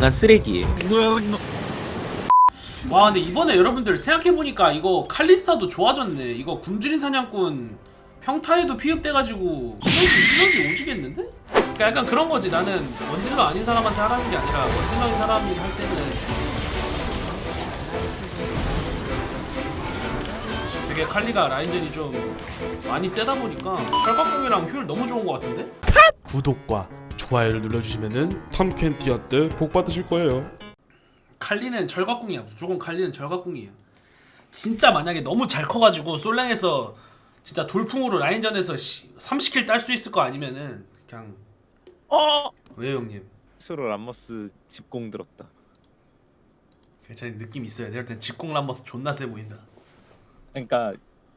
난 쓰레기. 와 근데 이번에 여러분들 생각해보니까 이거 칼리스타도 좋아졌네 이거 굶주린 사냥꾼 평타에도 피흡돼가지고 시너지 시너지 오지겠는데? 그러니까 약간 그런 거지 나는 원딜러 아닌 사람한테 하라는 게 아니라 원딜러인 사람이 할 때는 되게 칼리가 라인전이 좀 많이 세다 보니까 철갑공이랑 효율 너무 좋은 것 같은데? 구독과 좋아요를 눌러주시면은 탐켄티아 때복 받으실 거예요. 칼리는 철갑궁이야 무조건 칼리는 철갑궁이야 진짜 만약에 너무 잘 커가지고 솔랭에서 진짜 돌풍으로 라인전에서 30킬 딸 수 있을 거 아니면은 그냥 어. 왜요 형님 스로 람머스 집공 들었다. 괜찮은 느낌 있어요 제가 볼땐 직공 람버스 존나 세 보인다 그러니까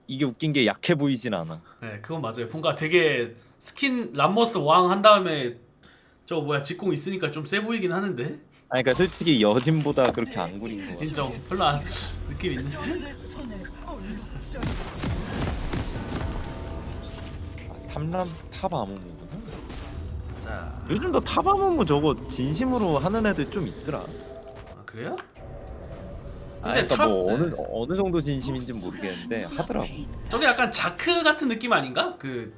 이게 웃긴 게 약해 보이진 않아. 네 그건 맞아요 뭔가 되게 스킨 람버스 왕 한 다음에 저 뭐야 직공 있으니까 좀 세 보이긴 하는데 아니 그러니까 솔직히 여진보다 그렇게 안 구린 거 같아. 인정 별로 안 느낌 있는데 탐람 탑 아무무구나. 자 요즘 너탑 아무무 저거 진심으로 하는 애들 좀 있더라. 아, 그래요? 아, 근데 그러니까 탑- 뭐 어느 어느 정도 진심인지 는 모르겠는데 하더라고. 저게 약간 자크 같은 느낌 아닌가? 그,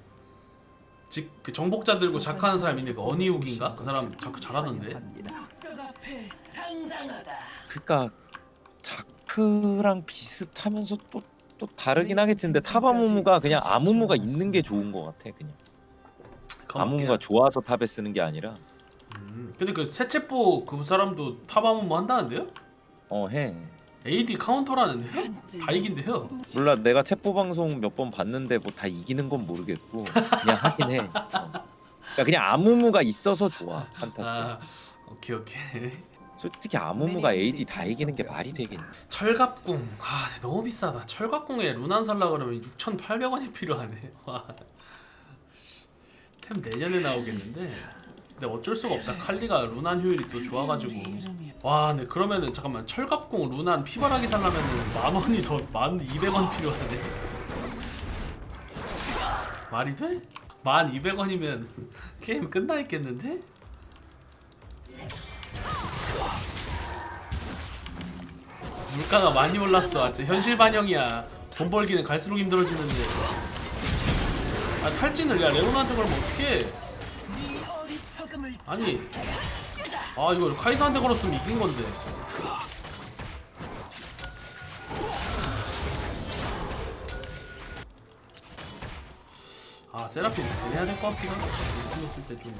직, 그 정복자 들고 자크하는 사람 있는데 그 어니욱인가? 그 사람 자크 잘하던데 그러니까 자크랑 비슷하면서 또 또 다르긴 하겠지. 근데 탑 아무무가 그냥 아무무가 있는 게 좋은 거 같아. 그냥 아무무가 좋아서 탑에 쓰는 게 아니라 하- 음. 근데 그 세체포 그 사람도 뭐 한다는데요? 어 해. AD 카운터라는데요? 다 이긴대요 몰라 내가 체포 방송 몇 번 봤는데 뭐 다 이기는 건 모르겠고 그냥 하긴 해. 어. 그러니까 그냥 아무무가 있어서 좋아 한타 때. 아 오케이 오케이 솔직히 아무무가 AD 다 이기는 게 말이 되긴. 철갑궁 아 너무 비싸다 철갑궁에 루난 살라 그러면 6,800원이 필요하네 와. 템 내년에 나오겠는데 근데 어쩔 수가 없다 칼리가 루난 효율이 또 좋아가지고 와 근데 그러면은 잠깐만 철갑궁 루난 피바라기 살려면은 만 원이 더만 200원 필요하네 말이 돼? 만 200원이면 게임 끝나 있겠는데? 물가가 많이 올랐어. 아직 현실 반영이야. 돈 벌기는 갈수록 힘들어지는데. 아 탈진을 야 레오나한테 걸면 어떡해? 아니. 아 이거 카이사한테 걸었으면 이긴 건데. 아 세라핀 해야 될 것 같긴 하다. 팀 있을 때 좀.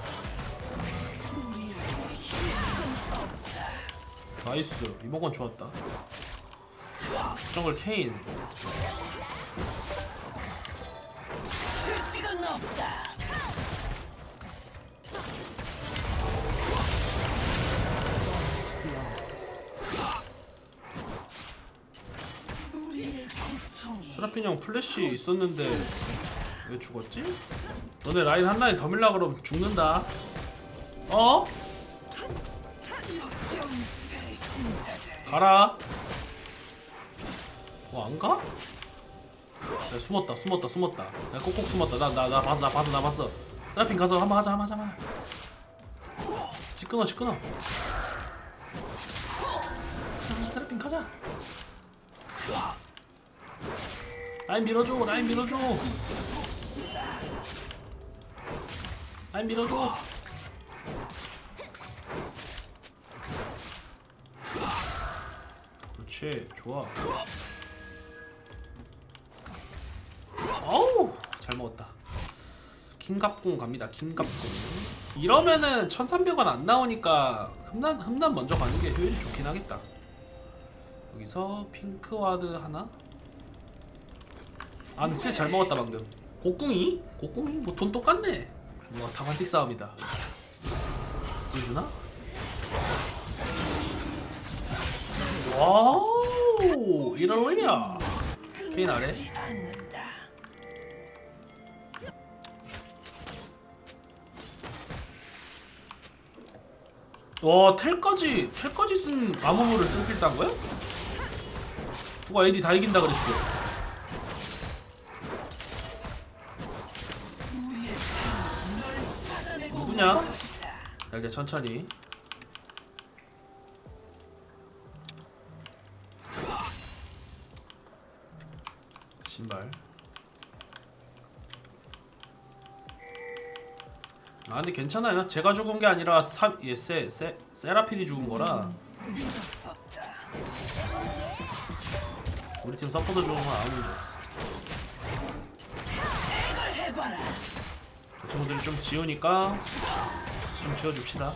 나이스 이번 건 좋았다. 정글 케인. 세라핀 형 플래시 있었는데 왜 죽었지? 너네 라인 한 라인 더 밀라 그러면 죽는다. 어? 가라. 어, 안 가? 야, 숨었다, 숨었다, 숨었다. 야, 꼭꼭 숨었다. 나, 나, 나 봤어, 나 봤어, 나 봤어. 세라핀 가서 한번 하자, 한번 하자, 한번 하자. 집 끊어, 집 끊어. 세라핀 가자. 라인 밀어줘, 라인 밀어줘. 라인 밀어줘. 그렇지, 좋아. 어우, 잘 먹었다. 킹갑궁 갑니다. 킹갑궁. 이러면은 1300원 안 나오니까 흠난 흠난 먼저 가는 게 효율이 좋긴 하겠다. 여기서 핑크와드 하나. 아, 근데 진짜 잘 먹었다 방금. 곡궁이? 곡궁이 뭐 돈 똑같네. 뭐 다반틱 싸움이다. 보여주나? 와우 이럴리야 케인 아래 와 텔까지 텔까지 쓴 아무무를 쓸필 딴 거야? 누가 AD 다 이긴다 그랬어 이제 천천히. 신발. 아 근데 괜찮아요. 제가 죽은 게 아니라 사, 예, 세, 세, 세라핀이 죽은 거라. 우리 팀 서포터 죽은 건 아무 문제 없어. 그 친구들이 좀 지우니까. 좀 지워줍시다.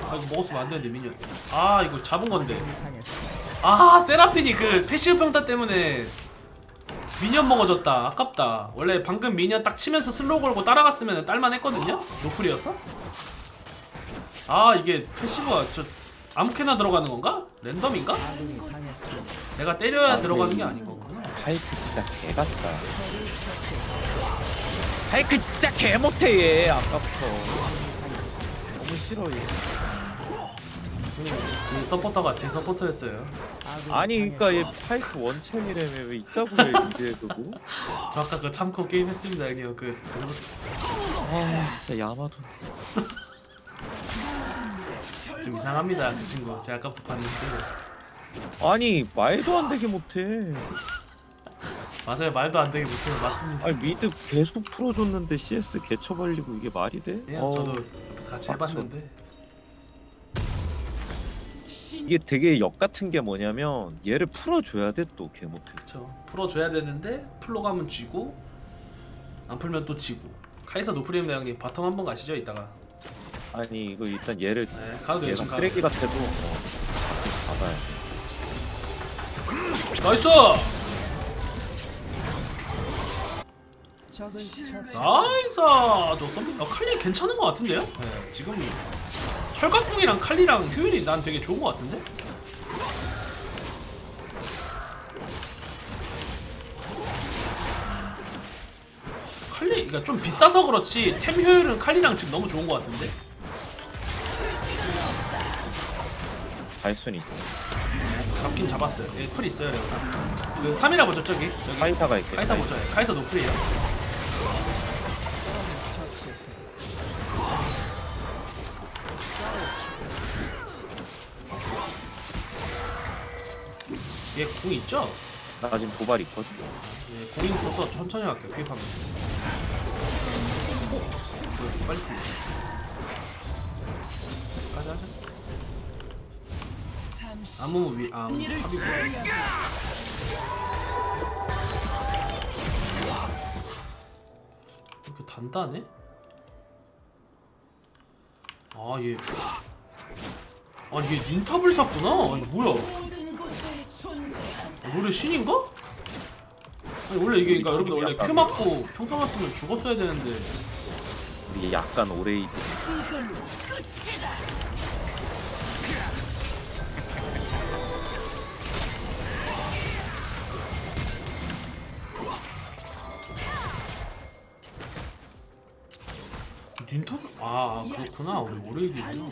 아 이거 먹었으면 안 되는데 미니언. 아 이거 잡은 건데. 아 세라핀이 그 패시브 평타 때문에 미니언 먹어졌다 아깝다 원래 방금 미니언 딱 치면서 슬로우 걸고 따라갔으면 딸만 했거든요 노플이어서 아 이게 패시브가 저 아무렇게나 들어가는 건가? 랜덤인가? 내가 때려야 들어가는 게 아닌 거구나 하이크 진짜 개 같다. 하이크 진짜 개 못해 얘 아까부터. 너무 싫어 얘. 제 서포터가 제 서포터였어요 아니 그러니까 얘 하이크 원챔이라며 왜 있다고 해 이제도. 저 아까 그 참고 게임 했습니다 형님 그 아 진짜 야마도. 좀 이상합니다 그 친구 제가 아까부터 봤는데 아니 말도 안 되게 못해. 맞아요. 말도 안 되게 못해요. 맞습니다. 아니 미드 계속 풀어줬는데 CS 개쳐 벌리고 이게 말이 돼? 예, 어, 저도 옆에서 같이 해봤는데. 이게 되게 역 같은 게 뭐냐면 얘를 풀어줘야 돼 또 개 못해. 그쵸. 풀어줘야 되는데 풀로 가면 쥐고 안 풀면 또 지고. 카이사 노프리엠 형님 바텀 한번 가시죠 이따가. 아니 이거 일단 얘를 네 가도 돼요 얘가 지금 가도 쓰레기 같아도 어, 받아야 돼. 나이스! 나이스! 너 썸비 아, 칼리 괜찮은 것 같은데요? 네, 지금 철갑궁이랑 칼리랑 효율이 난 되게 좋은 것 같은데? 칼리, 그러니까 좀 비싸서 그렇지 템 효율은 칼리랑 지금 너무 좋은 것 같은데? 발순 있어. 잡긴 잡았어요. 예, 풀 있어요, 레오나. 그 3이라 보죠, 저기. 저기. 카이사가 있겠다. 카이사 보죠. 예, 카이사 노플이에요. 얘궁 있죠? 나 지금 도발 있거든. 예, 궁 있어서 천천히 할게요. 피입하면. 오! 뭐야, 빨리 피. 아무 위, 아, 합이 뭐야. 이렇게 단단해? 아, 얘. 아, 얘 닌탑을 샀구나? 아니, 뭐야. 아, 노래 신인가? 아니, 원래 이게, 그러니까 여러분 원래 큐 맞고 평타 맞으면 죽었어야 되는데. 우리 약간 오레이 아, 그렇구나. 우리 오래기구나.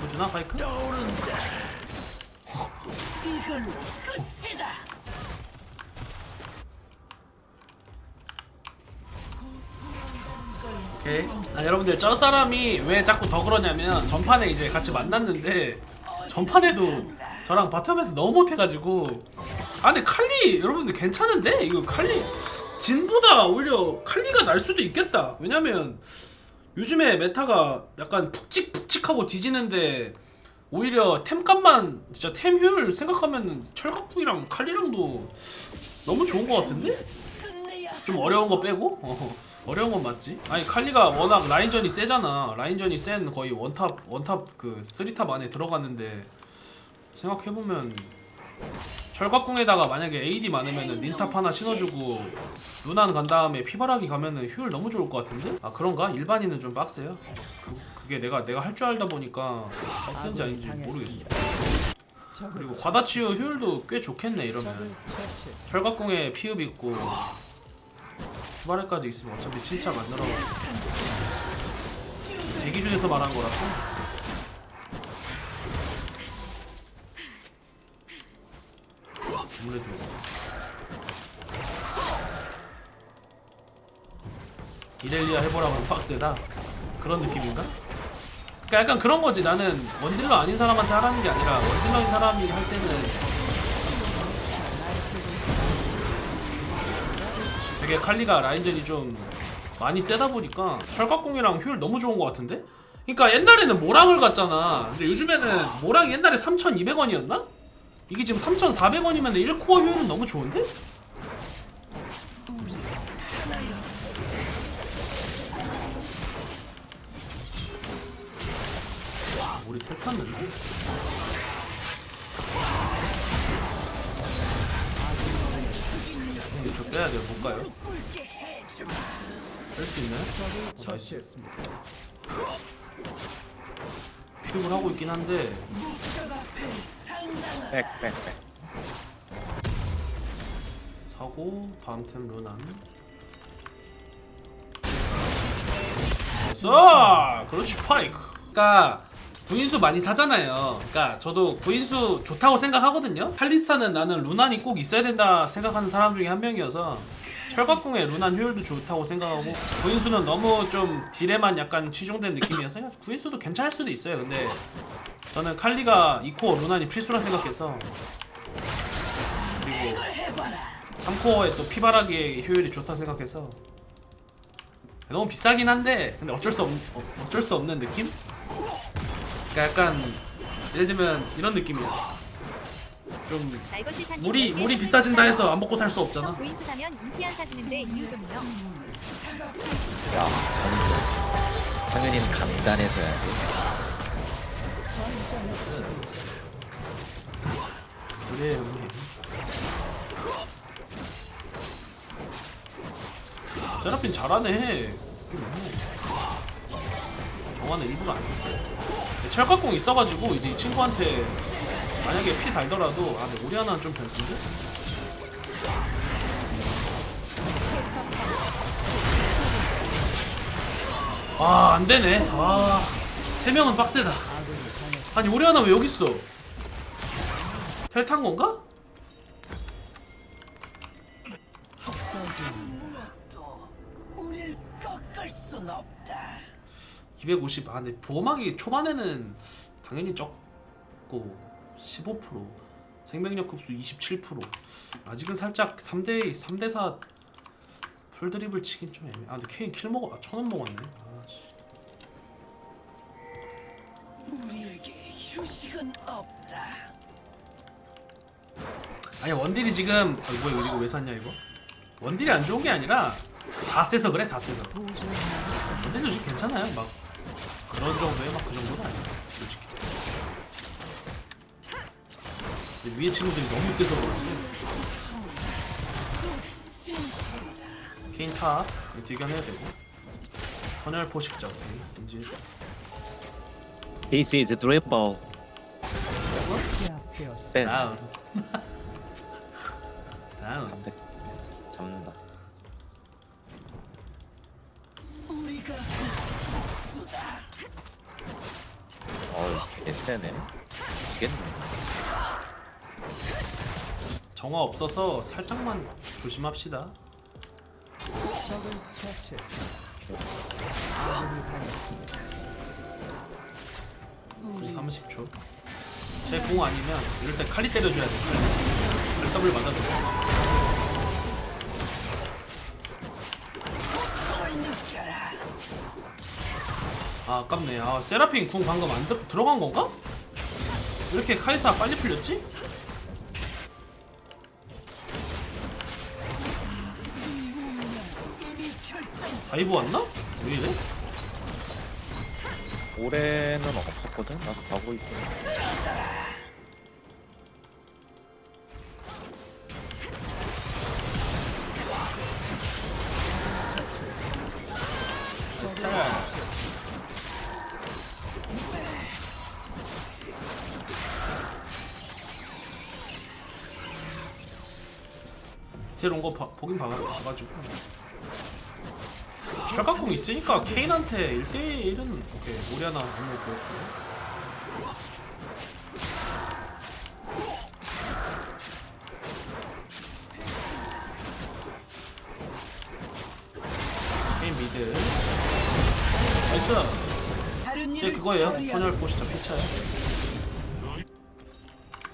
보주나 바이크? 오케이. 아, 여러분들 저 사람이 왜 자꾸 더 그러냐면 전판에 이제 같이 만났는데 전판에도 저랑 바텀에서 너무 못해가지고 아 근데 칼리 여러분들 괜찮은데 이거 칼리 진보다 오히려 칼리가 날 수도 있겠다. 왜냐면 요즘에 메타가 약간 푹직푹직하고 뒤지는데 오히려 템값만 진짜 템 효율 생각하면 철갑풍이랑 칼리랑도 너무 좋은 것 같은데? 좀 어려운 거 빼고? 어, 어려운 건 맞지. 아니 칼리가 워낙 라인전이 세잖아. 라인전이 센 거의 원탑 원탑 그 쓰리탑 안에 들어갔는데 생각해 보면 철갑궁에다가 만약에 AD 많으면은 닌탑 하나 신어주고 루난 간 다음에 피바라기 가면은 효율 너무 좋을 것 같은데? 아 그런가? 일반인은 좀 빡세요. 그, 그게 내가 내가 할 줄 알다 보니까 빡센지 아닌지 모르겠어. 그리고 과다치유 효율도 꽤 좋겠네 이러면. 철갑궁에 피흡 있고 주말에까지 있으면 어차피 7차 만들어가지고. 제 기준에서 말한 거라서. 아무래도 이렐리아 해보라고 빡세다? 그런 느낌인가? 그러니까 약간 그런 거지. 나는 원딜러 아닌 사람한테 하라는 게 아니라 원딜러인 사람이 할 때는 되게 칼리가 라인전이 좀 많이 세다 보니까 철갑공이랑 효율 너무 좋은 것 같은데? 그러니까 옛날에는 모랑을 갔잖아 근데 요즘에는 모랑이 옛날에 3,200원이었나? 이게 지금 3,400원이면 1코어 효율은 너무 좋은데? 와, 우리 텔 탔는데? 빼야 돼요. 못 가요. 뺄 수 있나요? 어, 나이스. 픽을 하고 있긴 한데 백 백 백 사고 다음 템 루난 써 그렇지 파이크 그러니까 구인수 많이 사잖아요. 그러니까 저도 구인수 좋다고 생각하거든요. 칼리스타는 나는 루난이 꼭 있어야 된다 생각하는 사람 중에 한 명이어서 철갑궁의 루난 효율도 좋다고 생각하고 구인수는 너무 좀 딜에만 약간 치중된 느낌이어서 그냥 구인수도 괜찮을 수도 있어요. 근데 저는 칼리가 2코어 루난이 필수라 생각해서 그리고 3코어의 또 피바라기의 효율이 좋다 생각해서 너무 비싸긴 한데 근데 어쩔 수 없, 어, 어쩔 수 없는 느낌? 그러니까 약간 예를 들면 이런 느낌이야 좀 물이 물이 비싸진다 해서 안 먹고 살 수 없잖아. 부인수 사면 인기 안 사주는데 이유 좀요. 야 당연히 당연히는 감단해줘야지. 그래 형님 세라핀 잘하네 정화는 일부러 안 썼어요 철갑공 있어가지고 이제 이 친구한테 만약에 피 달더라도 아 근데 우리 하나는 좀 변수인데? 아 안 되네 아 세 명은 빡세다 아니 우리 하나 왜 여기 있어 텔탄 건가? 우릴 250. 아, 근데 보호막이 초반에는 당연히 적고 15% 생명력 흡수 27% 아직은 살짝 3대 3대 4 풀드립을 치긴 좀 애매. 아, 근데 케인 킬 먹어. 아, 천원 먹었네. 아, 씨. 우리에게 휴식은 없다. 아니 원딜이 지금 아, 이거 이거 왜 샀냐 이거? 원딜이 안 좋은 게 아니라 다 세서 그래 다 세서. 원딜도 지금 괜찮아요. 막 그런 정도의 막그 정도는 아니야. 솔직히. 근데 위에 친구들이 너무 세서 그렇지. 케인 탑 이거 딜견해야 되고 헌혈 포식자 오케이 인지 This is dribble 뺀 다운 다운 뺐어, 뺐어. 잡는다 우리가 어우 개쎄네 미치겠네 정화 없어서 살짝만 조심합시다. 우리 30초. 제 공 아니면 이럴 때 칼리 때려줘야 돼 칼리. 칼 더블 맞아줘 아 아깝네. 아 세라핀 궁 방금 안 들, 들어간 건가? 왜 이렇게 카이사 빨리 풀렸지? 다이브 왔나? 왜 이래? 올해는 없었거든 나도 가고 있고 제일 온거 보긴 봐- 봐가지고 있으니까 케인한테 1대1은 오케이 하나 안무 보였고 케인 미드 나이스 다른 제 일을 그거예요 소멸 보시죠 피차요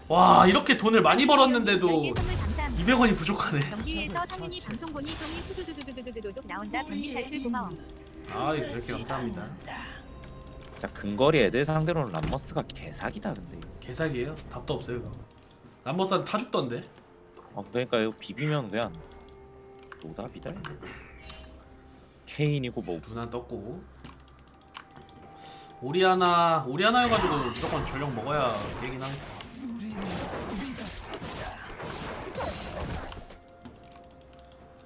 와 이렇게 돈을 많이 벌었는데도 10개 선물 감사합니다. 200원이 부족하네 경기에서 성인이 방송 보니 송이 후두두두두두두둑 나온다. 경기 탈출 고마워. 아 이렇게 감사합니다. 진짜 근거리 애들 상대로는 람머스가 개사기다 근데. 이거. 개사기예요? 답도 없어요 이거. 람버스한 타 죽던데? 어 그러니까 이거 비비면 그냥 노답이다. 케인이고 뭐. 누난 떴고. 오리아나 오리아나여가지고 무조건 전력 먹어야 되긴 하겠다.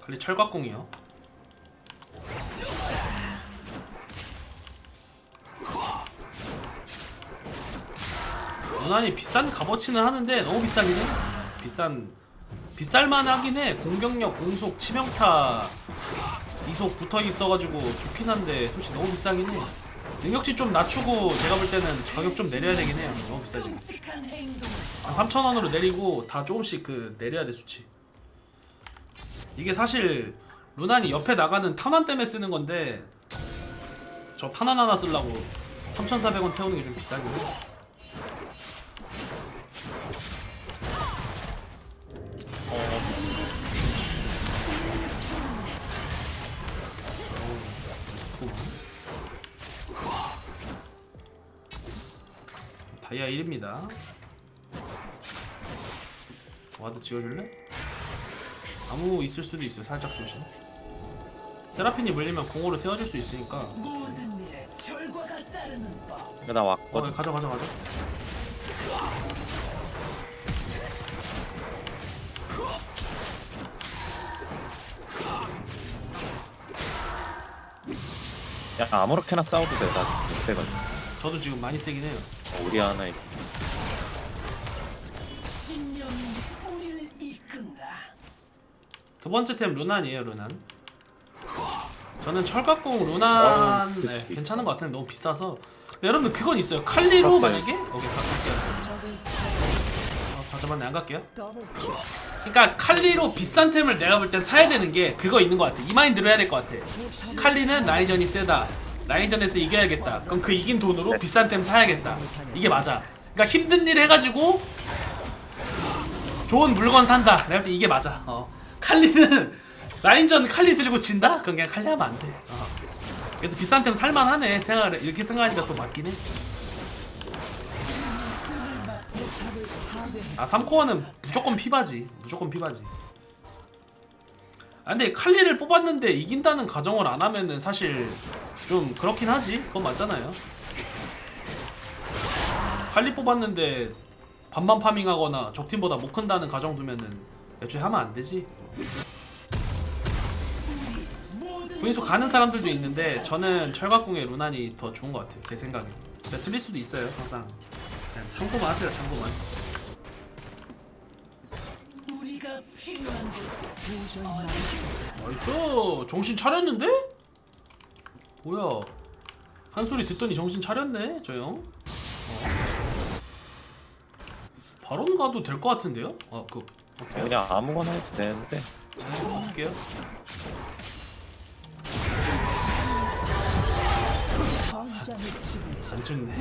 칼리 철갑궁이요 무난히 비싼 값어치는 하는데 너무 비싸긴 해. 비싼 비쌀만 하긴 해. 공격력 공속 치명타. 이속 붙어 있어가지고 좋긴 한데 솔직히 너무 비싸긴 해. 능력치 좀 낮추고 제가 볼 때는 가격 좀 내려야 되긴 해요. 너무 비싸지. 한 3,000원으로 내리고 다 조금씩 그 내려야 돼 수치. 이게 사실 루난이 옆에 나가는 탄환 때문에 쓰는 건데 저 탄환 하나 쓰려고 3,400원 태우는 게 좀 비싸긴 해 다이아 1입니다 와드 지워줄래? 아무 있을 수도 있어 살짝 조심 세라핀이 물리면 궁으로 세워질 수 있으니까 모든 일에 결과가 따르는 법 나 어 왔거든. 가져 가져 가져 야 아무렇게나 싸워도 돼. 나 못해가지고. 저도 지금 많이 세긴 해요 어, 우리 하나에 신념이 우리를 이끈다 두 번째 템 루난이에요 루난. 저는 철갑궁 루난. 어우, 네. 괜찮은 것 같은데 너무 비싸서. 근데 여러분들 그건 있어요. 칼리로. 만약에? 오케이 갈게요. 어, 다 잡았네. 안 갈게요. 그러니까 칼리로 비싼 템을 내가 볼 땐 사야 되는 게 그거 있는 것 같아. 이 마인드로 해야 될 것 같아. 칼리는 라인전이 세다 라인전에서 이겨야겠다 그럼 그 이긴 돈으로 비싼 템 사야겠다 이게 맞아 그러니까 힘든 일 해가지고 좋은 물건 산다 내가 볼때 이게 맞아 어. 칼리는 라인전 칼리 들고 진다? 그럼 그냥 칼리 하면 안돼 어. 그래서 비싼 템 살만하네 생각을 이렇게 생각하니까 또 맞긴 해 아, 3코어는 무조건 피바지. 무조건 피바지. 아, 근데 칼리를 뽑았는데 이긴다는 가정을 안 하면은 사실 좀 그렇긴 하지. 그건 맞잖아요. 칼리 뽑았는데 반반 파밍하거나 적팀보다 못 큰다는 가정 두면은 애초에 하면 안 되지. 구인수 가는 사람들도 있는데 저는 철갑궁의 루난이 더 좋은 것 같아요. 제 생각에. 진짜 틀릴 수도 있어요. 항상. 그냥 참고만 하세요. 참고만. 나이스 정신 차렸는데? 뭐야 한 소리 듣더니 정신 차렸네 저 형. 어. 바론 가도 될 것 같은데요? 아그? 그냥 아무거나 해도 되는데. 네, 볼게요. 안 죽네.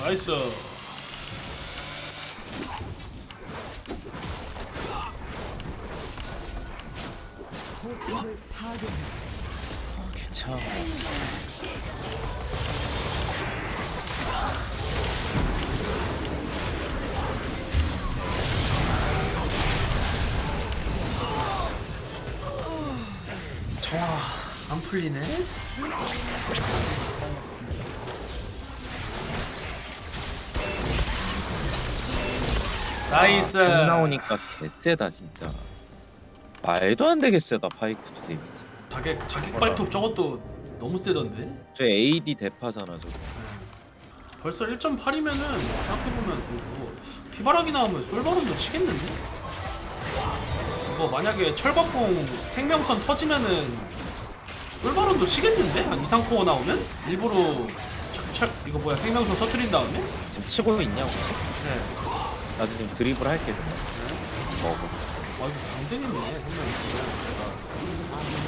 나이스. 괜찮아. 안 풀리네. 나이스. 쭉 나오니까 개세다 진짜. 말도 안 되게 세다 파이크도 데미지. 자객 자객 발톱 저것도 너무 세던데. 저 AD 대파잖아 저거. 벌써 1.8이면은 생각해보면 뭐, 뭐 피바라기 나오면 솔바론도 치겠는데? 이거 만약에 철갑봉 생명선 터지면은 솔바론도 치겠는데? 한 2, 3코어 나오면? 일부러 철, 철, 이거 뭐야 생명선 터트린 다음에? 지금 치고 있냐고. 네 나도 지금 드리블 할게 그냥. 먹어. 아 이거 강등했네 한명 있으면 내가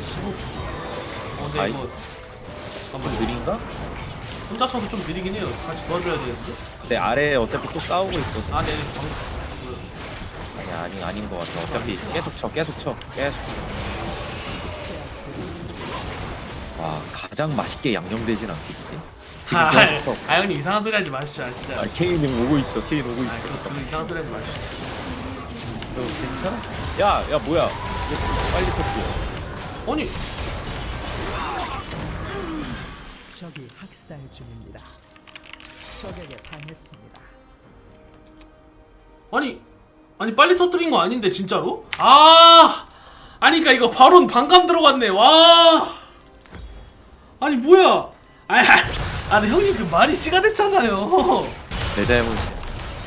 15. 어 근데 아이. 이거 한번 느린가? 혼자 쳐도 좀 느리긴 해요. 같이 도와줘야 되는데. 근데 아래 어차피 또 싸우고 있거든. 아, 네. 방... 아니 아니 아닌 것 같아. 어차피 계속 쳐 계속 쳐 계속. 와 가장 맛있게 양념되진 않겠지. 지금 아. 아, 형님 이상한 소리 하지 마시죠, 아, 진짜. 아 케인은 오고 있어. 케인 오고 아, 있어. 그, 그 이상한 소리 하지 마시죠. 너 괜찮아? 야 야 뭐야? 왜 빨리 터뜨려? 아니, 적이 학살 중입니다. 적에게 당했습니다. 아니, 아니 빨리 터뜨린 거 아닌데 진짜로? 아, 아니 그러니까 이거 바론 반감 들어갔네. 와, 아니 뭐야? 아, 아, 근데 형님 그 말이 시간 됐잖아요. 내 잘못이야.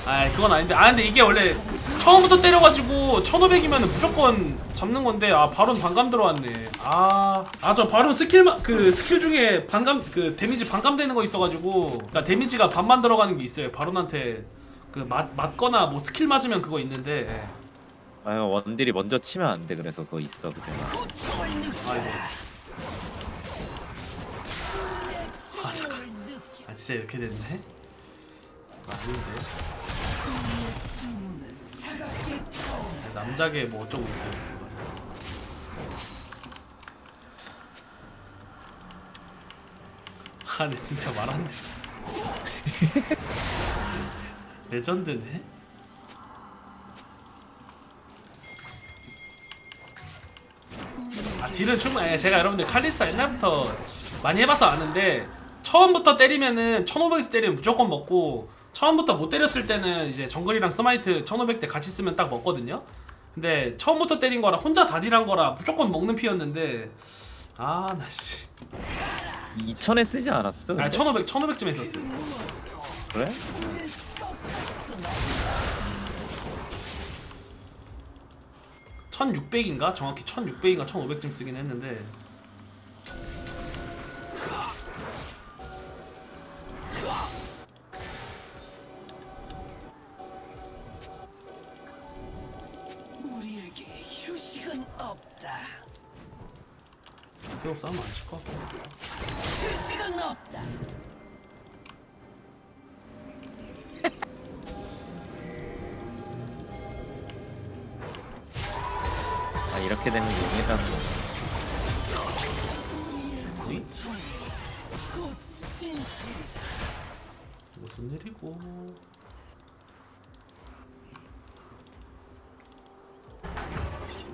아, 그건 아닌데. 아, 근데 이게 원래 처음부터 때려가지고 1500이면 무조건 잡는 건데 아 바론 반감 들어왔네. 아, 아저 바론 스킬 그 스킬 중에 반감 그 데미지 반감 되는 거 있어가지고 그러니까 데미지가 반만 들어가는 게 있어요. 바론한테 그 맞 맞거나 뭐 스킬 맞으면 그거 있는데. 예. 아 원딜이 먼저 치면 안 돼. 그래서 그거 있어 그냥. 아이고. 아 잠깐. 아 진짜 이렇게 됐네. 아. 아, 남자게 뭐 어쩌고 있어요. 아, 근데 진짜 돼. 레전드네. 아 딜은 충분해 제가 여러분들 칼리스타 옛날부터 많이 해봐서 아는데 처음부터 때리면은 1500에서 때리면 무조건 먹고 처음부터 못 때렸을 때는 이제 정글이랑 스마이트 1500대 같이 쓰면 딱 먹거든요 근데 처음부터 때린 거라 혼자 다 딜한 거라 무조건 먹는 피였는데 아 나씨 2천에 쓰지 않았어? 아 근데? 1500, 1500쯤 했었어요 그래? 1600인가? 정확히 1600인가 1500쯤 쓰긴 했는데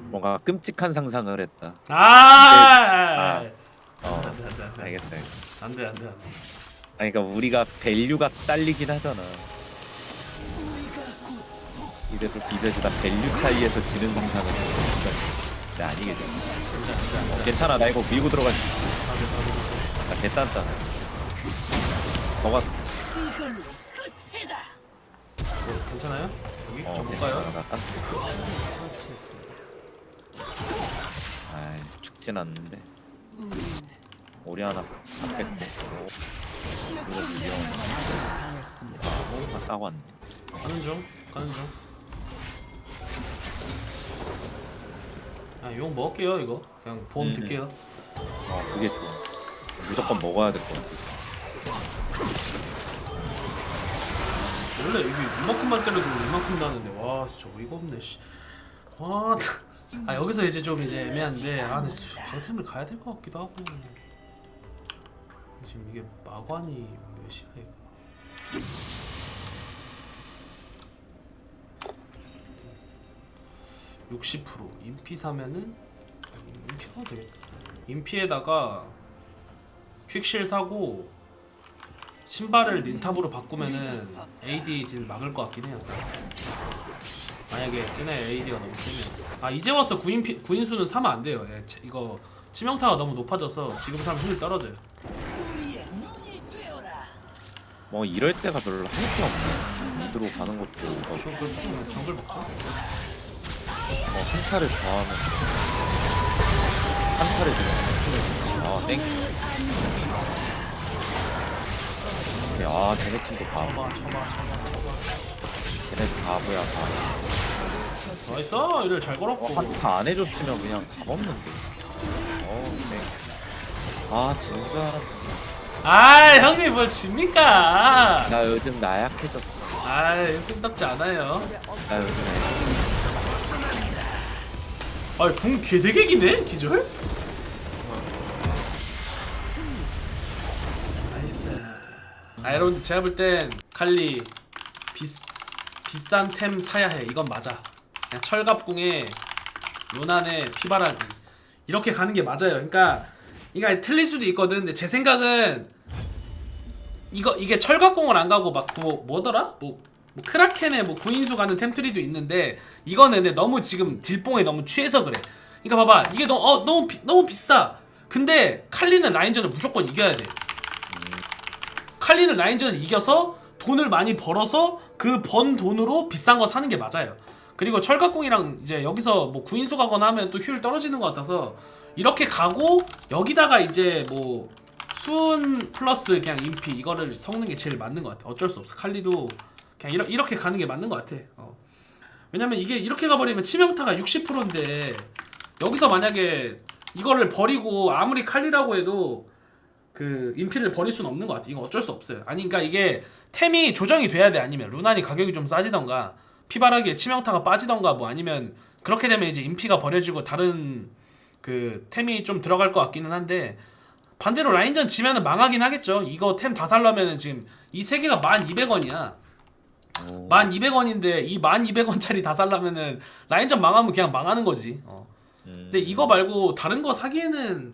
뭔가 끔찍한 상상을 했다. 아! 어 안돼 안돼 안돼 알겠어. 알겠어. 안돼 안돼 안돼 아니 그러니까 우리가 밸류가 딸리긴 하잖아. 이래도 비벼주다 밸류 차이에서 지는 진짜 네, 아니겠지. 어, 괜찮아 나 이거 밀고 들어갈 수 있어. 나 개딴다. 너가 이걸로 끝이다. 뭐, 괜찮아요? 여기 어저 괜찮아 볼까요? 나 딴. 처치했습니다. 죽진 않는데. 우리 하나 다 뺐고. 이거 당했습니다. 다 따고 왔네. 가는 중 가는 중. 아용 먹을게요 이거 그냥 보험 음, 들게요. 어 그게 좋아. 무조건 먹어야 될 것 같아. 원래 이게 이만큼만 때려도 이만큼 나는데 와 진짜 어이가 없네 씨. 와. 나- 아 여기서 이제 좀 이제 애매한데 아 근데 수- 방템을 가야 될 것 같기도 하고. 지금 이게 마관이 몇이야 이거? 60% 인피 사면은 인피가 되겠다. 인피에다가 퀵실 사고 신발을 닌탑으로 바꾸면은 AD 딜 막을 것 같긴 해요. 만약에 쟤네 AD가 너무 세면 아 이제 와서 구인 구인 수는 사면 안 돼요. 예, 제- 이거 치명타가 너무 높아져서 지금 사면 힘이 떨어져요. 뭐 이럴 때가 별로 할 게 없네. 미드로 가는 것도 뭐, 그럼 그럼 정글 먹죠. 뭐 한타를 더하면 한타를 더하면 아 땡. 아 쟤네 팀도. 쳐봐 쳐봐 쳐봐 쳐봐. 쟤네 바보야 바보. 나이스 이를 잘 걸었고 어, 한타 안 해줬으면 그냥 답 없는데. 어, 네. 아, 진짜. 아 형님 뭘 집니까 나 요즘 나약해졌어. 아 뜬답지 않아요 나 요즘 나약해졌어. 아궁 개대객이네 기절 나이스 아 여러분 제가 볼 땐 칼리 비, 비싼 템 사야 해. 이건 맞아. 그냥 철갑궁에 요난에 피바라기. 이렇게 가는 게 맞아요. 그러니까 이게 틀릴 수도 있거든. 근데 제 생각은 이거 이게 철갑궁을 안 가고 막뭐 뭐더라? 뭐, 뭐 크라켄에 뭐 구인수 가는 템트리도 있는데 이거는 근데 너무 지금 딜뽕에 너무 취해서 그래. 그러니까 봐봐. 이게 너, 어, 너무 비, 너무 비싸. 근데 칼리는 라인전을 무조건 이겨야 돼. 칼리는 라인전을 이겨서 돈을 많이 벌어서 그 번 돈으로 비싼 거 사는 게 맞아요. 그리고 철갑궁이랑 이제 여기서 뭐 구인수 가거나 하면 또 효율 떨어지는 것 같아서 이렇게 가고 여기다가 이제 뭐 수은 플러스 그냥 인피 이거를 섞는 게 제일 맞는 것 같아. 어쩔 수 없어. 칼리도 그냥 이러, 이렇게 가는 게 맞는 것 같아. 어. 왜냐면 이게 이렇게 가버리면 치명타가 60%인데 여기서 만약에 이거를 버리고 아무리 칼리라고 해도 그 인피를 버릴 수는 없는 것 같아. 이거 어쩔 수 없어요. 아니 그러니까 이게 템이 조정이 돼야 돼. 아니면 루난이 가격이 좀 싸지던가 피바라기에 치명타가 빠지던가 뭐 아니면 그렇게 되면 이제 인피가 버려지고 다른 그 템이 좀 들어갈 것 같기는 한데 반대로 라인전 지면은 망하긴 하겠죠. 이거 템 다 살려면은 지금 이 세 개가 1,200원이야. 오. 1,200원인데 이 1,200원짜리 다 살려면은 라인전 망하면 그냥 망하는 거지. 어. 음. 근데 이거 말고 다른 거 사기에는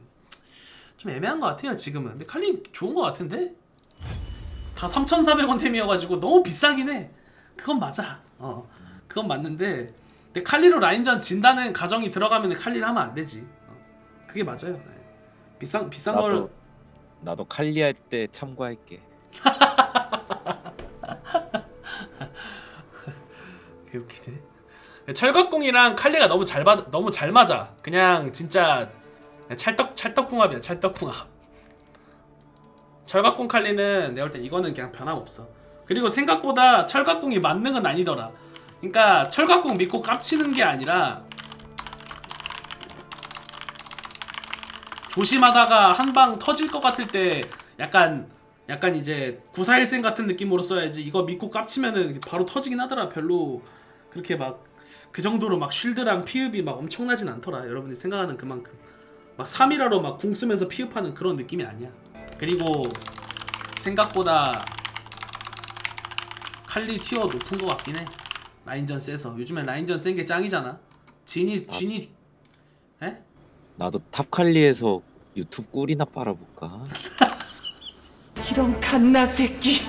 좀 애매한 것 같아요 지금은. 근데 칼리 좋은 것 같은데? 다 3,400원 템이어가지고 너무 비싸긴 해. 그건 맞아. 어 그건 맞는데. 근데 칼리로 라인전 진다는 가정이 들어가면 칼리를 하면 안 되지. 어. 그게 맞아요. 네. 비싼 비싼 걸 나도, 나도 칼리 할 때 참고할게. 개웃기네. 철갑궁이랑 칼리가 너무 잘 맞, 너무 잘 맞아. 그냥 진짜 찰떡 찰떡궁합이야 찰떡궁합. 철갑궁 칼리는 내가 볼때 이거는 그냥 변함없어. 그리고 생각보다 철갑궁이 만능은 아니더라. 그러니까 철갑궁 믿고 깝치는 게 아니라 조심하다가 한 방 터질 것 같을 때 약간 약간 이제 구사일생 같은 느낌으로 써야지 이거 믿고 깝치면은 바로 터지긴 하더라 별로. 그렇게 막 그 정도로 막 쉴드랑 피읍이 막 엄청나진 않더라 여러분이 생각하는 그만큼 막 3일하로 막궁 쓰면서 피읍하는 그런 느낌이 아니야. 그리고 생각보다 칼리 티어 높은 것 같긴 해. 라인전 세서. 요즘엔 라인전 센 게 짱이잖아. 진이 진이 에? 나도 탑 칼리에서 유튜브 꿀이나 빨아볼까? 이런 갓나 새끼